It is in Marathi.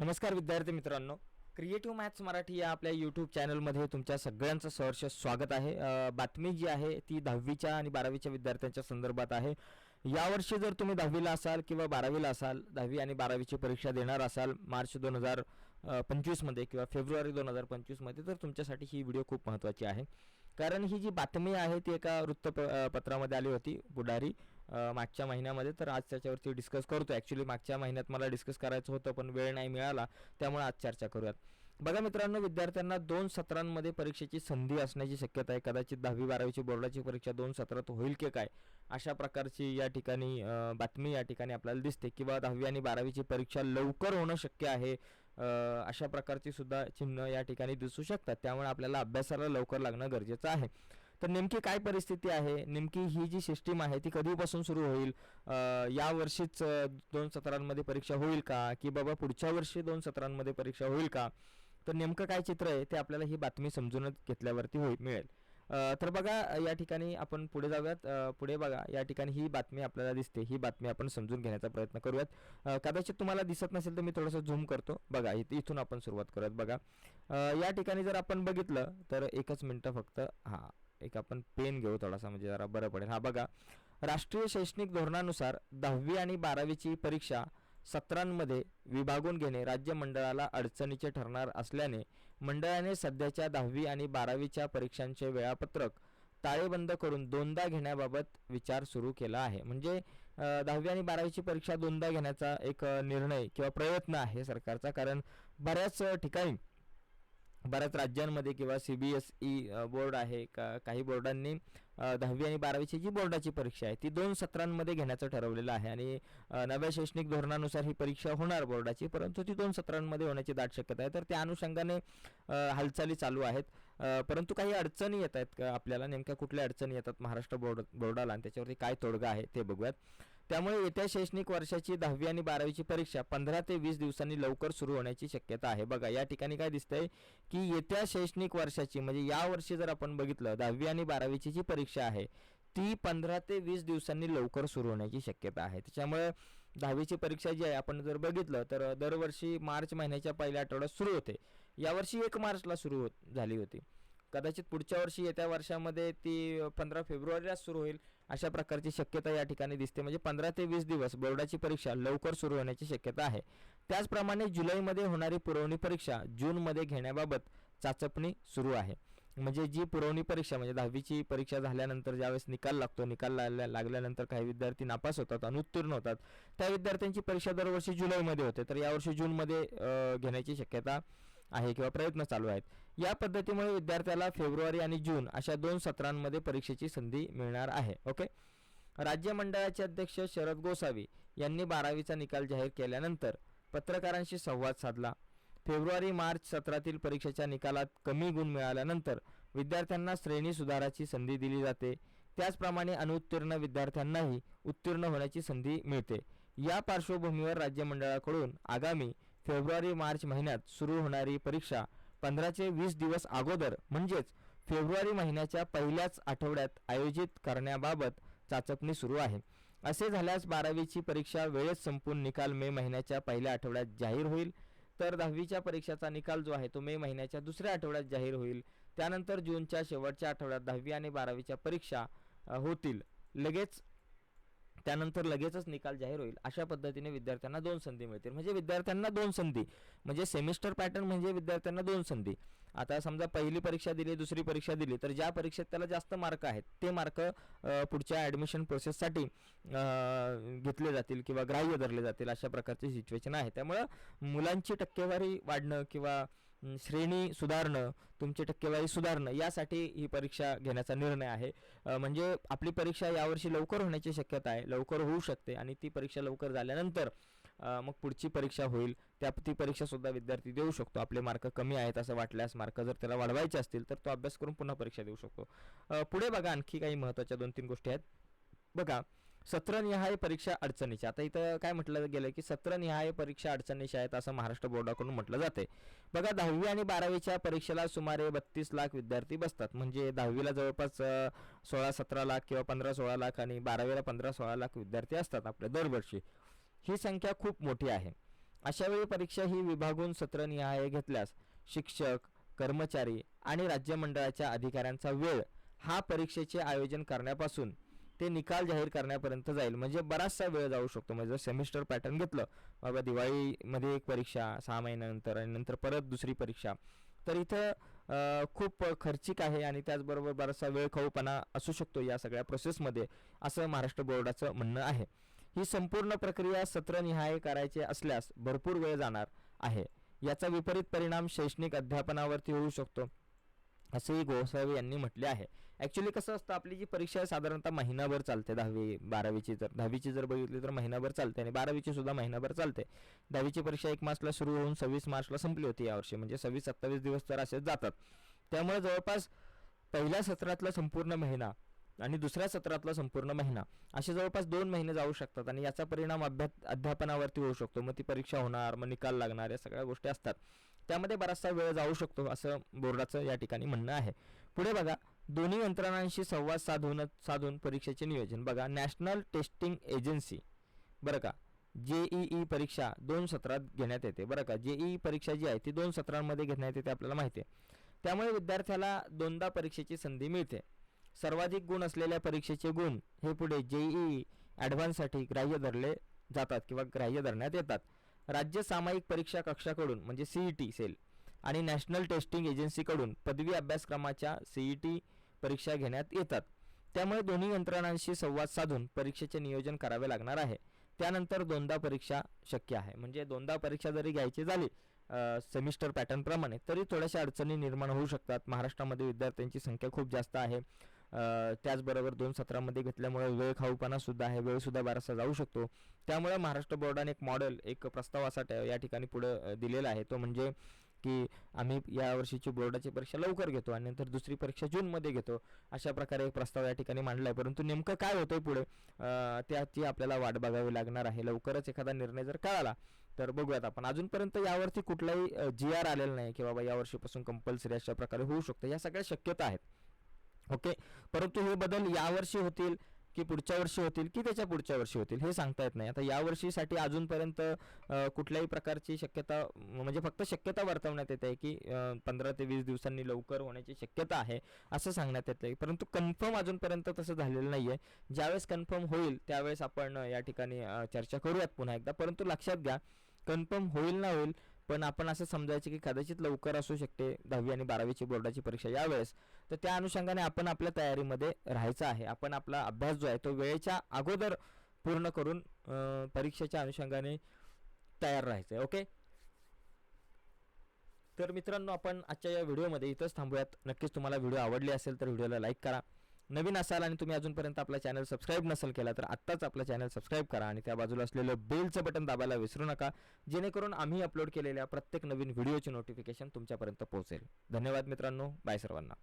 नमस्कार विद्यार्थी मित्रांनो. क्रिएटिव्ह मॅथ्स मराठी या आपल्या यूट्यूब चॅनलमध्ये तुमच्या सगळ्यांचं सहर्ष स्वागत आहे. बातमी जी आहे ती दहावीच्या आणि बारावीच्या विद्यार्थ्यांच्या संदर्भात आहे. यावर्षी जर तुम्ही दहावीला असाल किंवा बारावीला असाल दहावी आणि बारावीची परीक्षा देणार असाल मार्च दोन हजार पंचवीसमध्ये किंवा फेब्रुवारी दोन हजार पंचवीसमध्ये तर तुमच्यासाठी ही व्हिडिओ खूप महत्त्वाची आहे. कारण ही जी बातमी आहे ती एका वृत्तप पत्रामध्ये आली होती बुडारी मागच्या महिन्यामध्ये. तर आज त्याच्यावरती डिस्कस करतो ॲक्च्युली मागच्या महिन्यात मला डिस्कस करायचं होतं पण वेळ नाही मिळाला त्यामुळे आज चर्चा करूयात. बघा मित्रांनो विद्यार्थ्यांना दोन सत्रांमध्ये परीक्षेची संधी असण्याची शक्यता आहे. कदाचित दहावी बारावीची बोर्डाची परीक्षा दोन सत्रात होईल की काय? अशा प्रकारची या ठिकाणी बातमी या ठिकाणी आपल्याला दिसते किंवा दहावी आणि बारावीची परीक्षा लवकर होणं शक्य आहे. अशा प्रकारची सुद्धा चिन्ह या ठिकाणी दिसू शकतात. त्यामुळे आपल्याला अभ्यासाला लवकर लागणं गरजेचं आहे. तर नेमकी काय परिस्थिती आहे? नेमकी ही जी सिस्टीम आहे ती कधीपासून सुरू होईल? या वर्षीच दोन सत्रांमध्ये परीक्षा होईल का? की बाबा पुढच्या वर्षी दोन सत्रांमध्ये परीक्षा होईल का? तर नेमकं काय चित्र आहे ते आपल्याला ही बातमी समजून घेतल्यावरती होईल मिळेल. तर बघा या ठिकाणी आपण पुढे जाऊयात. पुढे बघा या ठिकाणी ही बातमी आपल्याला दिसते. ही बातमी आपण समजून घेण्याचा प्रयत्न करूयात. कदाचित तुम्हाला दिसत नसेल तर मी थोडंसं झूम करतो. बघा इथ- इथून आपण सुरुवात करूयात बघा. या ठिकाणी जर आपण बघितलं तर एकच मिनटं फक्त हां एक आपण पेन घेऊ थोडासा म्हणजे जरा बरं पडेल. हा बघा राष्ट्रीय शैक्षणिक धोरणानुसार दहावी आणि बारावीची परीक्षा सत्रांमध्ये विभागून घेणे राज्य मंडळाला अडचणीचे ठरणार असल्याने मंडळाने सध्याच्या दहावी आणि बारावीच्या परीक्षांचे वेळापत्रक ताळेबंद करून दोनदा घेण्याबाबत विचार सुरू केला आहे. म्हणजे दहावी आणि बारावीची परीक्षा दोनदा घेण्याचा एक निर्णय किंवा प्रयत्न आहे सरकारचा. कारण बऱ्याच ठिकाणी बऱ्याच राज्यांमध्ये किंवा C B S E board आहे का काही बोर्डांनी दहावी आणि बारावीची जी बोर्डाची परीक्षा आहे ती दोन सत्रांमध्ये घेण्याचं ठरवलेलं आहे आणि नव्या शैक्षणिक धोरणानुसार ही परीक्षा होणार बोर्डाची परंतु ती दोन सत्रांमध्ये होण्याची दाट शक्यता आहे. तर त्या अनुषंगाने हालचाली चालू आहेत. परंतु काही अडचणी येत आहेत आपल्याला? नेमक्या कुठल्या अडचणी येतात? महाराष्ट्र बोर्ड बोर्डाला आणि त्याच्यावरती काय तोडगा आहे ते बघूयात. त्यामुळे येत्या शैक्षणिक वर्षाची दहावी आणि बारावीची परीक्षा पंधरा ते वीस दिवसांनी लवकर सुरू होण्याची शक्यता आहे. बघा या ठिकाणी काय दिसतंय की येत्या शैक्षणिक वर्षाची म्हणजे या वर्षी जर आपण बघितलं दहावी आणि बारावीची जी परीक्षा आहे ती पंधरा ते वीस दिवसांनी लवकर सुरू होण्याची शक्यता आहे. त्याच्यामुळे दहावीची परीक्षा जी आहे आपण जर बघितलं तर दरवर्षी मार्च महिन्याच्या पहिल्या आठवड्यात सुरू होते. यावर्षी एक मार्चला सुरू होत झाली होती. कदाचित पुढच्या वर्षी येत्या वर्षामध्ये ती पंधरा फेब्रुवारीला सुरू होईल. अशा प्रकारची शक्यता या ठिकाणी दिसते. म्हणजे पंधरा ते वीस दिवस बोर्डाची परीक्षा लवकर सुरू होण्याची शक्यता आहे. त्याचप्रमाणे जुलैमध्ये होणारी पुरवणी परीक्षा जूनमध्ये घेण्याबाबत चाचपणी सुरू आहे. म्हणजे जी पुरवणी परीक्षा म्हणजे दहावीची परीक्षा झाल्यानंतर ज्यावेळेस निकाल लागतो निकाल लागल्या लागल्यानंतर काही विद्यार्थी नापास होतात अनुत्तीर्ण होतात त्या विद्यार्थ्यांची परीक्षा दरवर्षी जुलैमध्ये होते. तर यावर्षी जूनमध्ये घेण्याची शक्यता आहे किंवा प्रयत्न चालू आहेत. या पद्धतीमुळे विद्यार्थ्याला फेब्रुवारी आणि जून अशा दोन सत्रांमध्ये परीक्षेची संधी मिळणार आहे ओके? राज्य मंडळाचे अध्यक्ष शरद गोसावी यांनी बारावीचा निकाल जाहीर केल्यानंतर पत्रकारांशी संवाद साधला. फेब्रुवारी मार्च सत्रातील परीक्षेच्या निकालात कमी गुण मिळाल्यानंतर विद्यार्थ्यांना श्रेणी सुधाराची संधी दिली जाते. त्याचप्रमाणे अनुत्तीर्ण विद्यार्थ्यांनाही उत्तीर्ण होण्याची संधी मिळते. या पार्श्वभूमीवर राज्य मंडळाकडून आगामी फेब्रुवारी मार्च महिन्यात सुरू होणारी परीक्षा पंधराचे वीस दिवस अगोदर म्हणजेच फेब्रुवारी महिन्याच्या पहिल्याच आठवड्यात आयोजित करण्याबाबत चाचपणी सुरू आहे. असे झाल्यास बारावीची परीक्षा वेळेत संपून निकाल मे महिन्याच्या पहिल्या आठवड्यात जाहीर होईल. तर दहावीच्या परीक्षेचा निकाल जो आहे तो मे महिन्याच्या दुसऱ्या आठवड्यात जाहीर होईल. त्यानंतर जूनच्या शेवटच्या आठवड्यात दहावी आणि बारावीच्या परीक्षा होतील. लगेच त्यानंतर लगेचच निकाल जाहीर होईल. अशा पद्धतीने विद्यार्थ्यांना दोन संधी मिळतील. म्हणजे विद्यार्थ्यांना दोन संधी. म्हणजे सेमिस्टर पॅटर्न म्हणजे विद्यार्थ्यांना दोन संधी. आता समजा पहिली परीक्षा दिली दुसरी परीक्षा दिली तर ज्या परीक्षेत त्याला जास्त मार्क आहेत ते मार्क पुढच्या ॲडमिशन प्रोसेससाठी घेतले जातील किंवा ग्राह्य धरले जातील अशा प्रकारची सिच्युएशन आहे. त्यामुळं मुलांची टक्केवारी वाढणं किंवा श्रेणी सुधारणं तुमची टक्केवारी सुधारणं यासाठी ही परीक्षा घेण्याचा निर्णय आहे. म्हणजे आपली परीक्षा यावर्षी लवकर होण्याची शक्यता आहे. लवकर होऊ शकते आणि ती परीक्षा लवकर झाल्यानंतर मग पुढची परीक्षा होईल. त्या ती परीक्षासुद्धा विद्यार्थी देऊ शकतो. आपले मार्क कमी आहेत असं वाटल्यास मार्क जर त्याला वाढवायचे असतील तर तो अभ्यास करून पुन्हा परीक्षा देऊ शकतो. पुढे बघा आणखी काही महत्त्वाच्या दोन तीन गोष्टी आहेत. बघा सत्रनिहाय परीक्षा अडचणीच्या आता इथं काय म्हटलं गेलं की सत्रनिहाय परीक्षा अडचणीच्या आहेत असं महाराष्ट्र बोर्डाकडून म्हटलं जाते बघा दहावी आणि बारावीच्या परीक्षेला सुमारे बत्तीस लाख विद्यार्थी बसतात. म्हणजे दहावीला जवळपास सोळा सतरा लाख किंवा पंधरा सोळा लाख आणि बारावीला पंधरा सोळा लाख विद्यार्थी असतात आपले दरवर्षी. ही संख्या खूप मोठी आहे. अशा वेळी परीक्षा ही विभागून सत्रनिहाय घेतल्यास शिक्षक कर्मचारी आणि राज्य मंडळाच्या अधिकाऱ्यांचा वेळ हा परीक्षेचे आयोजन करण्यापासून ते निकाल जाहीर करण्यापर्यंत जाईल. म्हणजे बराचसा वेळ जाऊ शकतो. म्हणजे जर सेमिस्टर पॅटर्न घेतलं बाबा दिवाळीमध्ये एक परीक्षा सहा महिन्यानंतर आणि नंतर परत दुसरी परीक्षा तर इथं खूप खर्चिक आहे आणि त्याचबरोबर बराचसा वेळ खाऊपणा असू शकतो या सगळ्या प्रोसेसमध्ये असं महाराष्ट्र बोर्डाचं म्हणणं आहे. ही संपूर्ण प्रक्रिया सत्रनिहाय करायचे असल्यास भरपूर वेळ जाणार आहे. याचा विपरीत परिणाम शैक्षणिक अध्यापनावरती होऊ शकतो असेही गोसावी यांनी म्हटले आहे. ॲक्च्युली कसं असतं आपली जी परीक्षा आहे साधारणतः महिनाभर चालते दहावी बारावीची जर. दहावीची जर बघितली तर महिनाभर चालते आणि बारावीची सुद्धा महिनाभर चालते. दहावीची परीक्षा एक मार्चला सुरू होऊन सव्वीस मार्चला संपली होती यावर्षी म्हणजे सव्वीस सत्तावीस दिवस तर असेच जातात. त्यामुळे जवळपास पहिल्या सत्रातला संपूर्ण महिना आणि दुसऱ्या सत्रातला संपूर्ण महिना असे जवळपास दोन महिने जाऊ शकतात आणि याचा परिणाम अभ्या अध्यापनावरती होऊ शकतो. मग ती परीक्षा होणार मग निकाल लागणार या सगळ्या गोष्टी असतात. त्यामध्ये बराचसा वेळ जाऊ शकतो असं बोर्डाचं या ठिकाणी म्हणणं आहे. पुढे बघा दोन्ही यंत्रणांशी संवाद साधून साधून परीक्षेचे नियोजन. बघा नॅशनल टेस्टिंग एजन्सी बरं का? जेईई परीक्षा दोन सत्रात घेण्यात येते. बरं का? जेईई परीक्षा जी आहे ती दोन सत्रांमध्ये घेण्यात येते आपल्याला माहिती आहे. त्यामुळे विद्यार्थ्याला दोनदा परीक्षेची संधी मिळते. सर्वाधिक गुण असलेल्या परीक्षेचे गुण हे पुढे जेईई ॲडव्हान्ससाठी ग्राह्य धरले जातात किंवा ग्राह्य धरण्यात येतात. राज्य सामायिक परीक्षा कक्षाकडून म्हणजे सीई टी सेल आणि नॅशनल टेस्टिंग एजन्सीकडून पदवी अभ्यासक्रमाच्या सीई टी परीक्षा घेण्यात येतात. त्यामुळे दोन्ही यंत्रणांशी संवाद साधून परीक्षेचे नियोजन करावे लागणार आहे. त्यानंतर दोनदा परीक्षा शक्य आहे. म्हणजे दोनदा परीक्षा जरी घ्यायची झाली सेमिस्टर पॅटर्नप्रमाणे तरी थोड्याशा अडचणी निर्माण होऊ शकतात. महाराष्ट्रामध्ये विद्यार्थ्यांची संख्या खूप जास्त आहे. त्याचबरोबर दोन सत्रामध्ये घेतल्यामुळे वेळ खाऊपणासुद्धा आहे. वेळसुद्धा सुद्धा जाऊ शकतो. त्यामुळे महाराष्ट्र बोर्डाने एक मॉडेल एक प्रस्ताव असा ट- या ठिकाणी पुढे दिलेला आहे. तो म्हणजे की आम्ही या वर्षीची बोर्डाची परीक्षा लवकर घेतो आणि नंतर दुसरी परीक्षा जूनमध्ये घेतो. अशा प्रकारे एक प्रस्ताव या ठिकाणी मांडला आहे परंतु नेमकं काय होतं आहे पुढे त्याची आपल्याला वाट बघावी लागणार आहे. लवकरच एखादा निर्णय जर कळाला तर बघूयात आपण. अजूनपर्यंत यावरती कुठलाही जी आर आलेला नाही की बाबा यावर्षीपासून कंपल्सरी अशा प्रकारे होऊ शकतं. या सगळ्या शक्यता आहेत. ओके? परंतु हे बदल यावर्षी होतील की पुढच्या वर्षी होतील की त्याच्या पुढच्या वर्षी होतील हे सांगता येत नाही. आता या वर्षीसाठी अजूनपर्यंत कुठल्याही प्रकारची शक्यता म्हणजे फक्त शक्यता वर्तवण्यात येते की पंधरा ते वीस दिवसांनी लवकर होण्याची शक्यता आहे असं सांगण्यात येते परंतु कन्फर्म अजूनपर्यंत तसं झालेलं नाही आहे ज्यावेळेस कन्फर्म होईल त्यावेळेस आपण या ठिकाणी चर्चा करूयात पुन्हा एकदा. परंतु लक्षात घ्या कन्फर्म होईल ना होईल पण आपण असं समजायचं की कदाचित लवकर असू शकते दहावी आणि बारावीची बोर्डाची परीक्षा यावेळेस. तर त्या अनुषंगाने आपण आपल्या तयारीमध्ये राहायचं आहे. आपण आपला अभ्यास जो आहे तो वेळेच्या अगोदर पूर्ण करून परीक्षेच्या अनुषंगाने तयार राहायचं आहे. ओके? तर मित्रांनो आपण आजच्या या व्हिडिओमध्ये इथंच थांबूयात. नक्कीच तुम्हाला व्हिडिओ आवडली असेल तर व्हिडिओला लाईक करा. नवीन असाल आणि तुम्ही अजूनपर्यंत आपला चॅनल सबस्क्राईब नसेल केला तर आत्ताच आपला चॅनल सबस्क्राईब करा आणि त्या बाजूला असलेलं बेलचं बटन दाबायला विसरू नका जेणेकरून आम्ही अपलोड केलेल्या प्रत्येक नवीन व्हिडिओची नोटिफिकेशन तुमच्यापर्यंत पोहोचेल. धन्यवाद मित्रांनो. बाय सर्वांना.